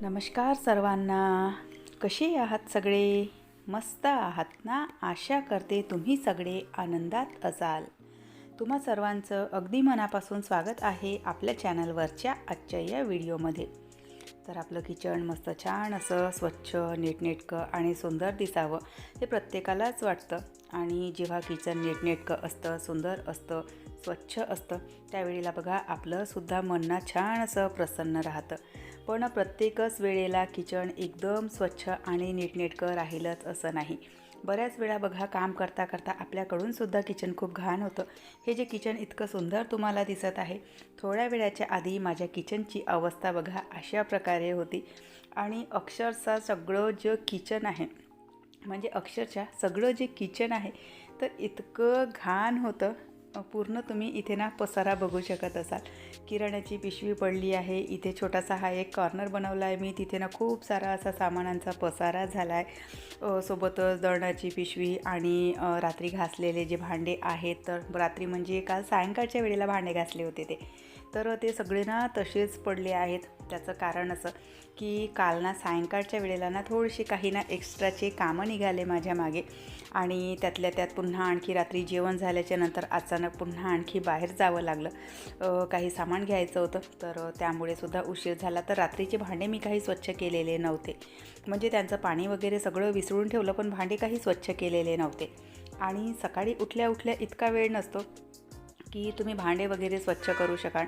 नमस्कार सर्वांना. कसे आहात सगळे? मस्त आहात ना? आशा करते तुम्ही सगळे आनंदात असाल. तुम्हा सर्वांचं अगदी मनापासून स्वागत आहे आपल्या चॅनलवरच्या आजच्या या व्हिडिओमध्ये. तर आपलं किचन मस्त छान असं स्वच्छ नीटनेटकं आणि सुंदर दिसावं हे प्रत्येकालाच वाटतं. आणि जेव्हा किचन नीटनेटकं असतं सुंदर असतं स्वच्छ असतं त्यावेळेला बघा आपलंसुद्धा मन ना छान असं प्रसन्न राहतं. पण प्रत्येकच वेळेला किचन एकदम स्वच्छ आणि नीटनेटकं राहिलंच असं नाही. बऱ्याच वेळा बघा काम करता करता आपल्याकडून सुद्धा किचन खूप घाण होतं. हे जे किचन इतकं सुंदर तुम्हाला दिसत आहे थोड्या वेळाच्या आधी माझ्या किचनची अवस्था बघा अशा प्रकारे होती. आणि अक्षरशः सगळं जे किचन आहे म्हणजे अक्षरशः सगळं जे किचन आहे तर इतकं घाण होतं. पूर्ण तुम्ही इथे ना पसारा बघू शकत असाल. किराण्याची पिशवी पडली आहे. इथे छोटासा हा एक कॉर्नर बनवला आहे. मी तिथे ना खूप सारा असा सामानांचा पसारा झाला आहे सोबतच दळणाची पिशवी आणि रात्री घासलेले जे भांडे आहेत. तर रात्री म्हणजे काल सायंकाळच्या वेळेला भांडे घासले होते ते. तर ते सगळे ना तसेच पडले आहेत. त्याचं कारण असं की काल ना सायंकाळच्या वेळेला ना थोडीशी काही ना एक्स्ट्राचे कामं निघाले माझ्या मागे. आणि त्यातल्या त्यात पुन्हा आणखी रात्री जेवण झाल्याच्यानंतर अचानक पुन्हा आणखी बाहेर जावं लागलं. काही सामान घ्यायचं होतं. तर त्यामुळे सुद्धा उशीर झाला. तर रात्रीचे भांडे मी काही स्वच्छ केलेले नव्हते. म्हणजे त्यांचं पाणी वगैरे सगळं विसरून ठेवलं पण भांडे काही स्वच्छ केलेले नव्हते. आणि सकाळी उठल्या उठल्या इतका वेळ नसतो. की तुम्ही भांडे वगैरे स्वच्छ करू शकाल.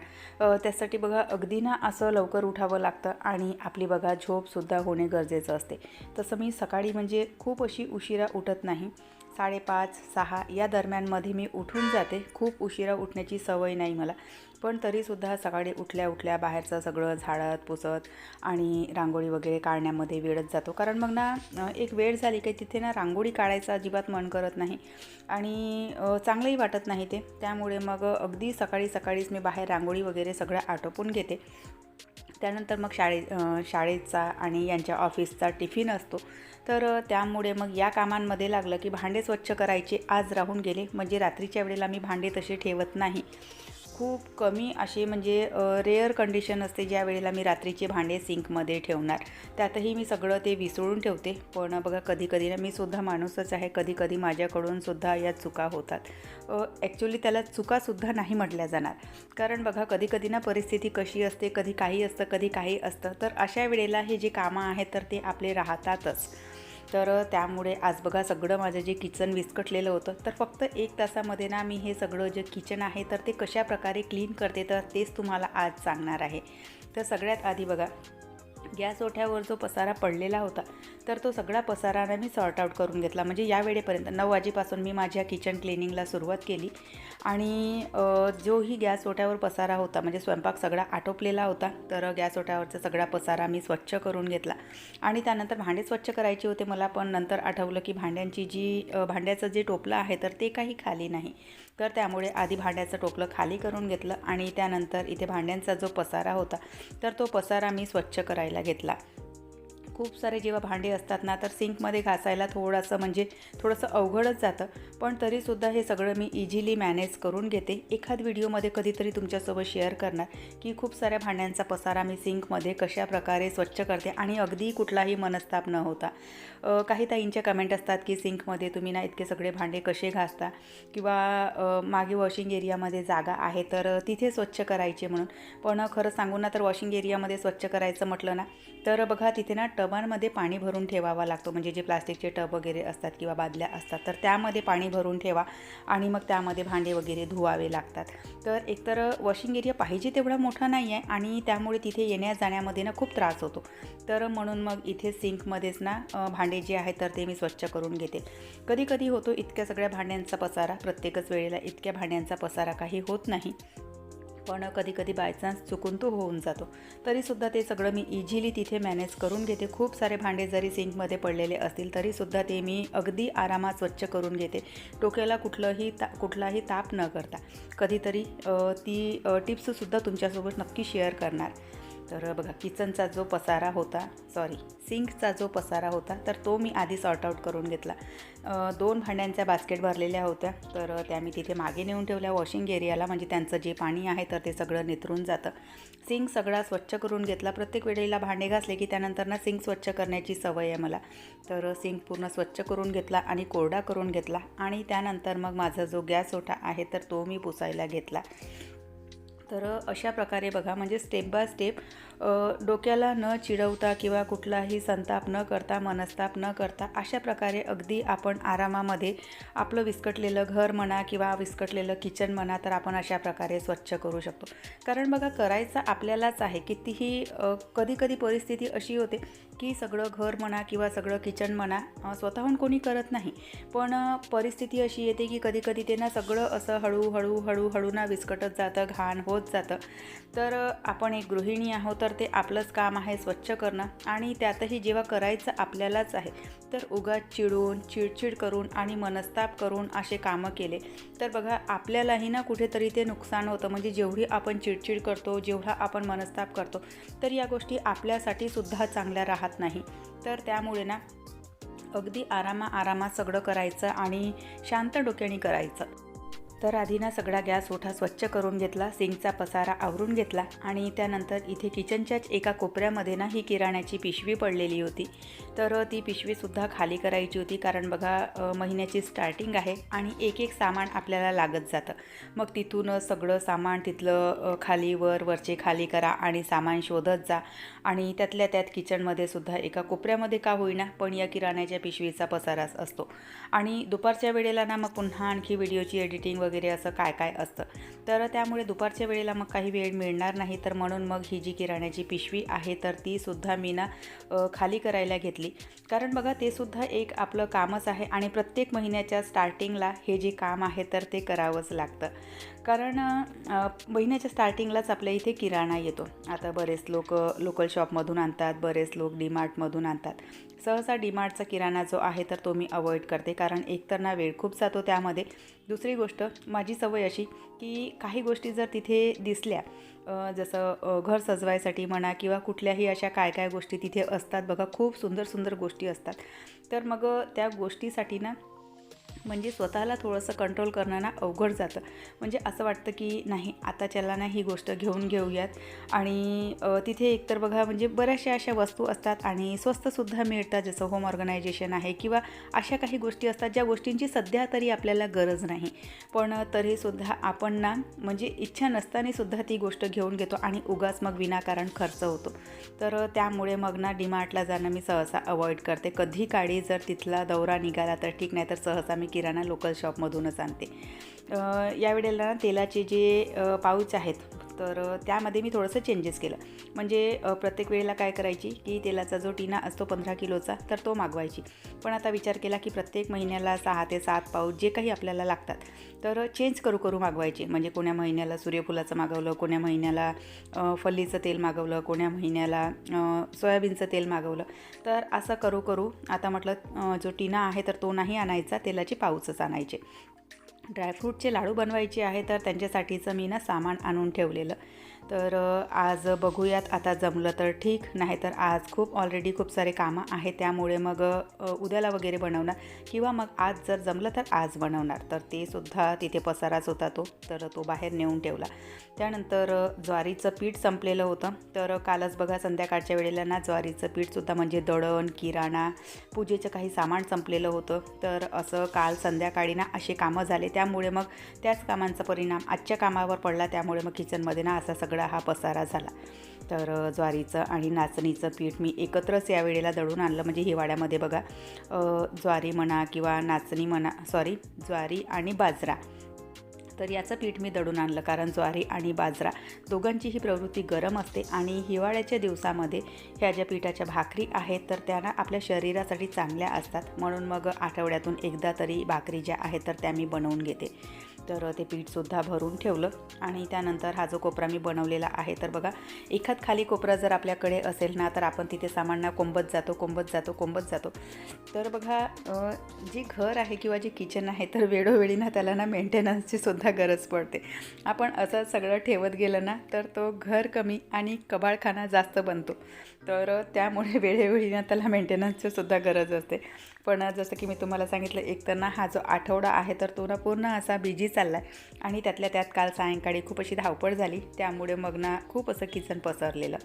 त्यासाठी बघा अगदी ना असं लवकर उठावं लागतं आणि आपली बघा झोपसुद्धा होणे गरजेचं असते. तसं मी सकाळी म्हणजे खूप अशी उशिरा उठत नाही. साडेपाच सहा या दरम्यानमध्ये मी उठून जाते. खूप उशिरा उठण्याची सवय नाही मला. पण तरीसुद्धा सकाळी उठल्या उठल्या बाहेरचं सगळं झाडत पुसत आणि रांगोळी वगैरे काढण्यामध्ये वेळच जातो. कारण मग ना एक वेळ झाली की तिथे ना रांगोळी काढायचं अजिबात मन करत नाही आणि चांगलंही वाटत नाही ते. त्यामुळे मग अगदी सकाळी सकाळीच मी बाहेर रांगोळी वगैरे सगळं आटोपून घेते. त्यानंतर मग शाळे शाळेचा आणि यांच्या ऑफिसचा टिफिन असतो. तर त्यामुळे मग या कामांमध्ये लागलं की भांडे स्वच्छ करायचे आज राहून गेले. म्हणजे रात्रीच्या वेळेला मी भांडे तसे ठेवत नाही. खूप कमी असे म्हणजे रेअर कंडिशन असते ज्या वेळेला मी रात्रीचे भांडे सिंकमध्ये ठेवणार. त्यातही मी सगळं ते विसळून ठेवते. पण बघा कधी कधी ना मी सुद्धा माणूसच आहे. कधी कधी माझ्याकडून सुद्धा या चुका होतात. ॲक्च्युली त्याला चुकासुद्धा नाही म्हटल्या जाणार. कारण बघा कधी कधी ना परिस्थिती कशी असते कधी काही असतं कधी काही असतं. तर अशा वेळेला हे जे कामं आहेत तर ते आपले राहतातच. तर त्यामुळे आज बघा सगळं माझं जे किचन विस्कटलेलं होतं तर फक्त एक तासामध्ये ना मी हे सगळं जे किचन आहे तर ते कशा प्रकारे क्लीन करते तर तेच तुम्हाला आज सांगणार आहे. तर सगळ्यात आधी बघा गॅस ओठ्यावर जो पसारा पडलेला होता तर तो सगळा पसाराने मी सॉर्ट आऊट करून घेतला. म्हणजे या वेळेपर्यंत नऊ वाजेपासून मी माझ्या किचन क्लिनिंगला सुरुवात केली. आणि जोही गॅस ओठ्यावर पसारा होता म्हणजे स्वयंपाक सगळा आटोपलेला होता तर गॅस ओठ्यावरचा सगळा पसारा मी स्वच्छ करून घेतला. आणि त्यानंतर भांडे स्वच्छ करायचे होते मला पण नंतर आठवलं की भांड्यांची जी भांड्याचं जे टोपलं आहे तर ते काही खाली नाही. तर त्यामुळे आधी भांड्याचं टोपलं खाली करून घेतलं आणि त्यानंतर इथे भांड्यांचा जो पसारा होता तर तो पसारा मी स्वच्छ करायला घेतला. खूप सारे जेव्हा भांडे असतात ना तर सिंकमध्ये घासायला थोडंसं म्हणजे थोडंसं अवघडच जातं. पण तरीसुद्धा हे सगळं मी इझिली मॅनेज करून घेते. एखाद व्हिडिओमध्ये कधीतरी तुमच्यासोबत शेअर करणार की खूप साऱ्या भांड्यांचा पसारा मी सिंकमध्ये कशा प्रकारे स्वच्छ करते आणि अगदी कुठलाही मनस्ताप न होता. काही ताईंच्या कमेंट असतात की सिंकमध्ये तुम्ही ना इतके सगळे भांडे कसे घासता? किंवा मागे वॉशिंग एरियामध्ये जागा आहे तर तिथे स्वच्छ करायचे म्हणून. पण खरं सांगू ना तर वॉशिंग एरियामध्ये स्वच्छ करायचं म्हटलं ना तर बघा तिथे ना टब टबांमध्ये पाणी भरून ठेवावा लागतो. म्हणजे जे प्लास्टिकचे टब वगैरे असतात किंवा बादल्या असतात तर त्यामध्ये पाणी भरून ठेवा आणि मग त्यामध्ये भांडे वगैरे धुवावे लागतात. तर एकतर वॉशिंग एरिया पाहिजे तेवढा मोठा नाही आहे आणि त्यामुळे तिथे येण्या जाण्यामध्ये ना खूप त्रास होतो. तर म्हणून मग इथे सिंकमध्येच ना भांडे जे आहेत तर ते मी स्वच्छ करून घेते. कधी कधी होतो इतक्या सगळ्या भांड्यांचा पसारा प्रत्येकच वेळेला इतक्या भांड्यांचा पसारा काही होत नाही. पण कधी कधी बायचान्स चुकून तो होऊन जातो. तरीसुद्धा ते सगळं मी इझिली तिथे मॅनेज करून घेते. खूप सारे भांडे जरी सिंकमध्ये पडलेले असतील तरीसुद्धा ते मी अगदी आरामात स्वच्छ करून घेते. डोक्याला कुठलंही ता कुठलाही ताप न करता. कधीतरी ती टिप्ससुद्धा तुमच्यासोबत नक्की शेअर करणार. तर बघा किचनचा जो पसारा होता सॉरी सिंकचा जो पसारा होता तर तो मी आधी सॉर्ट आऊट करून घेतला. दोन भांड्यांच्या बास्केट भरलेल्या होत्या तर त्या मी तिथे मागे नेऊन ठेवल्या वॉशिंग एरियाला म्हणजे त्यांचं जे पाणी आहे तर ते सगळं निथरून जातं. सिंक सगळा स्वच्छ करून घेतला. प्रत्येक वेळेला भांडे घासले की त्यानंतर ना सिंक स्वच्छ करण्याची सवय आहे मला. तर सिंक पूर्ण स्वच्छ करून घेतला आणि कोरडा करून घेतला. आणि त्यानंतर मग माझा जो गॅस ओटा आहे तर तो मी पुसायला घेतला. तर अशा प्रकारे बघा म्हणजे स्टेप बाय स्टेप डोक्याला न चिडवता किंवा कुठलाही संताप न करता मनस्ताप न करता अशा प्रकारे अगदी आपण आरामामध्ये आपलं विस्कटलेलं घर म्हणा किंवा विस्कटलेलं किचन म्हणा तर आपण अशा प्रकारे स्वच्छ करू शकतो. कारण बघा करायचं आपल्यालाच आहे. कितीही कधी कधी परिस्थिती अशी होते की सगळं घर म्हणा किंवा सगळं किचन म्हणा स्वतःहून कोणी करत नाही. पण परिस्थिती अशी येते की कधी कधी ते ना सगळं असं हळूहळू हळूहळू ना विस्कटत जातं घाण होत जातं. तर आपण एक गृहिणी आहोत तर ते आपलंच काम आहे स्वच्छ करणं आणि त्यातही जेव्हा करायचं आपल्यालाच आहे. तर उगाच चिडून चिडचिड करून आणि मनस्ताप करून असे कामं केले. तर बघा आपल्यालाही ना कुठेतरी ते नुकसान होतं. म्हणजे जेवढी आपण चिडचिड करतो जेवढा आपण मनस्ताप करतो तर या गोष्टी आपल्यासाठी सुद्धा चांगल्या राहत नाही. तर त्यामुळे ना अगदी आरामा आरामात सगळं करायचं आणि शांत डोक्याने करायचं. तर आधी ना सगळा गॅस ओठा स्वच्छ करून घेतला सिंकचा पसारा आवरून घेतला आणि त्यानंतर इथे किचनच्याच एका कोपऱ्यामध्ये ना ही किराण्याची पिशवी पडलेली होती. तर ती पिशवीसुद्धा खाली करायची होती कारण बघा महिन्याची स्टार्टिंग आहे आणि एक एक सामान आपल्याला लागत जातं. मग तिथून सगळं सामान तिथलं खाली वर वरचे खाली करा आणि सामान शोधत जा. आणि त्यातल्या त्यात किचनमध्ये सुद्धा एका कोपऱ्यामध्ये का होईना पण या किराण्याच्या पिशवीचा पसाराच असतो. आणि दुपारच्या वेळेला ना मग पुन्हा आणखी व्हिडिओची एडिटिंग वगैरे वगैरे असं काय काय असतं. तर त्यामुळे दुपारच्या वेळेला मग काही वेळ मिळणार नाही. तर म्हणून मग ही जी किराण्याची पिशवी आहे तर ती सुद्धा मी ना खाली करायला घेतली. कारण बघा ते सुद्धा एक आपलं कामच आहे आणि प्रत्येक महिन्याच्या स्टार्टिंगला हे जे काम आहे तर ते करावंच लागतं. कारण महिन्याच्या स्टार्टिंगलाच आपल्या इथे किराणा येतो. आता बरेच लोक लोकल शॉपमधून आणतात बरेच लोक डीमार्टमधून आणतात. सहसा डीमार्टचा किराणा जो आहे तर तो मी अवॉइड करते कारण एकतर ना वेळ खूप जातो त्यामध्ये. दुसरी गोष्ट माझी सवय अशी की काही गोष्टी जर तिथे दिसल्या जसं घर सजवायसाठी म्हणा किंवा कुठल्याही अशा काय काय गोष्टी तिथे असतात बघा खूप सुंदर सुंदर गोष्टी असतात. तर मग त्या गोष्टीसाठी ना म्हणजे स्वतःला थोडंसं कंट्रोल करणं ना अवघड जातं. म्हणजे असं वाटतं की नाही आता चला ना ही गोष्ट घेऊन घेऊयात. आणि तिथे एकतर बघा म्हणजे बऱ्याचशा अशा वस्तू असतात आणि स्वस्तसुद्धा मिळतात जसं होम ऑर्गनायझेशन आहे किंवा अशा काही गोष्टी असतात ज्या गोष्टींची सध्या तरी आपल्याला गरज नाही. पण तरीसुद्धा आपण ना म्हणजे इच्छा नसताना सुद्धा ती गोष्ट घेऊन घेतो आणि उगाच मग विनाकारण खर्च होतो. तर त्यामुळे मग ना डिमार्टला जाणं मी सहसा अवॉइड करते. कधी काळी जर तिथला दौरा निघाला तर ठीक नाही तर सहसा मी किराणा लोकल शॉपमधूनच आणते. यावेळेला तेलाचे जे पाऊच आहेत तर त्यामध्ये मी थोडंसं चेंजेस केलं. म्हणजे प्रत्येक वेळेला काय करायची की तेलाचा जो टिना असतो पंधरा किलोचा तर तो मागवायची. पण आता विचार केला की प्रत्येक महिन्याला सहा ते सात पाऊस जे काही आपल्याला लागतात तर चेंज करू करू मागवायचे. म्हणजे कोण्या महिन्याला सूर्यफुलाचं मागवलं कोण्या महिन्याला फल्लीचं तेल मागवलं कोण्या महिन्याला सोयाबीनचं तेल मागवलं. तर असं करू करू आता म्हटलं जो टिना आहे तर तो नाही आणायचा तेलाचे पाऊसच आणायचे. ड्रायफ्रूटचे लाडू बनवायचे आहे तर त्यांच्यासाठीचं मी ना सामान आणून ठेवलेलं. तर आज बघूयात. आता जमलं तर ठीक नाहीतर आज खूप ऑलरेडी खूप सारे कामं आहेत. त्यामुळे मग उद्याला वगैरे बनवणार. किंवा मग आज जर जमलं तर आज बनवणार. तर ते सुद्धा तिथे पसाराच होता तो. तर तो बाहेर नेऊन ठेवला. त्यानंतर ज्वारीचं पीठ संपलेलं होतं. तर कालच बघा संध्याकाळच्या वेळेला ना ज्वारीचं पीठसुद्धा म्हणजे दळण किराणा पूजेचं काही सामान संपलेलं होतं. तर असं काल संध्याकाळी ना असे कामं झाले. त्यामुळे मग त्याच कामांचा परिणाम आजच्या कामावर पडला. त्यामुळे मग किचनमध्ये ना असा सगळा हा पसारा झाला. तर ज्वारीचं आणि नाचणीचं पीठ मी एकत्रच या वेळेला दळून आणलं. म्हणजे हिवाळ्यामध्ये बघा ज्वारी म्हणा किंवा नाचणी म्हणा सॉरी ज्वारी आणि बाजरा. तर याचं पीठ मी दळून आणलं. कारण ज्वारी आणि बाजरा दोघांचीही प्रवृत्ती गरम असते आणि हिवाळ्याच्या दिवसामध्ये ह्या ज्या पिठाच्या भाकरी आहेत तर त्यांना आपल्या शरीरासाठी चांगल्या असतात. म्हणून मग आठवड्यातून एकदा तरी भाकरी ज्या आहेत तर त्या मी बनवून घेते. तर ते पीठसुद्धा भरून ठेवलं आणि त्यानंतर हा जो कोपरा मी बनवलेला आहे तर बघा एखाद खाली कोपरा जर आपल्याकडे असेल ना तर आपण तिथे सामान्य कोंबत जातो कोंबत जातो कोंबत जातो. तर बघा जी जे घर आहे किंवा जे किचन आहे तर वेळोवेळी ना त्याला ना मेंटेनन्सची सुद्धा गरज पडते. आपण असं सगळं ठेवत गेलं ना तर तो घर कमी आणि कबाळखाना जास्त बनतो. तर त्यामुळे वेळोवेळी ना त्याला मेंटेनन्सची सुद्धा गरज असते. पण जसं की मी तुम्हाला सांगितलं एक तर ना हा जो आठवडा आहे तर तो ना पूर्ण असा बिजीचा चालला आहे आणि त्यातल्या त्यात काल सायंकाळी खूप अशी धावपळ झाली त्यामुळे मग ना खूप असं किचन पसरलेलं.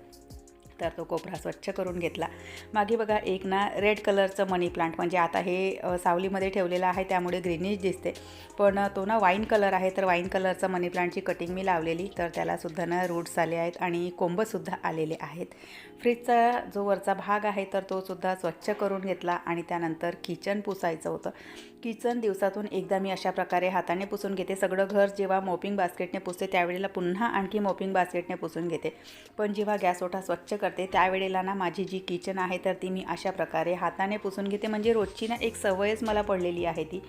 तर तो कोपरा स्वच्छ करून घेतला. मागे बघा एक ना रेड कलरचं मनी प्लांट म्हणजे आता हे सावलीमध्ये ठेवलेलं आहे त्यामुळे ग्रीनिश दिसते. पण तो ना वाईन कलर आहे तर वाईन कलरचं मनी प्लांटची कटिंग मी लावलेली तर त्यालासुद्धा ना रूट्स आले आहेत आणि कोंबसुद्धा आलेले आहेत. फ्रीजचा जो वरचा भाग आहे तर तो सुद्धा स्वच्छ करून घेतला आणि त्यानंतर किचन पुसायचं होतं. किचन दिवसातून एकदा मी अशा प्रकारे हाताने पुसून घेते. सगळं घर जेव्हा मोपिंग बास्केटने पुसते त्यावेळेला पुन्हा आणखी मोपिंग बास्केटने पुसून घेते. पण जेव्हा गॅस ओटा स्वच्छ करते. त्यावेळेला ना माझी जी किचन आहे तर ती मी अशा प्रकारे हाताने पुसून घेते. म्हणजे रोजची ना एक सवयच मला पडलेली आहे ती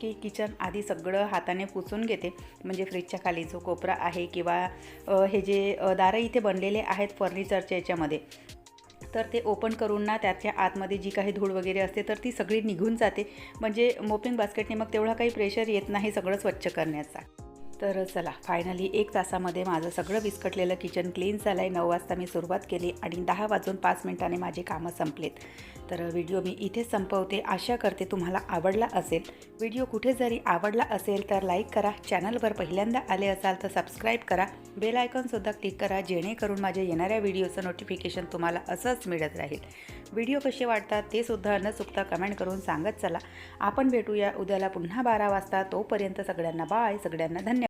की किचन आधी सगळं हाताने पुसून घेते. म्हणजे फ्रीजच्या खाली जो कोपरा आहे किंवा हे जे दारं इथे बनलेले आहेत फर्निचरच्या याच्यामध्ये तर ते ओपन करून ना त्याच्या आतमध्ये जी काही धूळ वगैरे असते तर ती सगळी निघून जाते. म्हणजे मोपिंग बास्केटने मग तेवढा काही प्रेशर येत नाही सगळं स्वच्छ करण्याचा. तर चला फायनली एक तासामध्ये माझं सगळं विस्कटलेलं किचन क्लीन झालं आहे नऊ वाजता मी सुरुवात केली आणि दहा वाजून पाच मिनिटांनी माझे कामं संपलेत. तर व्हिडिओ मी इथे संपवते. आशा करते तुम्हाला आवडला असेल. व्हिडिओ कुठे जरी आवडला असेल तर लाईक करा. चॅनलवर पहिल्यांदा आले असाल तर सबस्क्राईब करा. बेल आयकॉनसुद्धा क्लिक करा. जेणेकरून माझ्या येणाऱ्या व्हिडिओचं नोटिफिकेशन तुम्हाला असंच मिळत राहील. व्हिडिओ कसे वाटतात ते सुद्धा न चुकता कमेंट करून सांगत चला. आपण भेटूया उद्याला पुन्हा बारा वाजता. तोपर्यंत सगळ्यांना बाय सगळ्यांना धन्यवाद.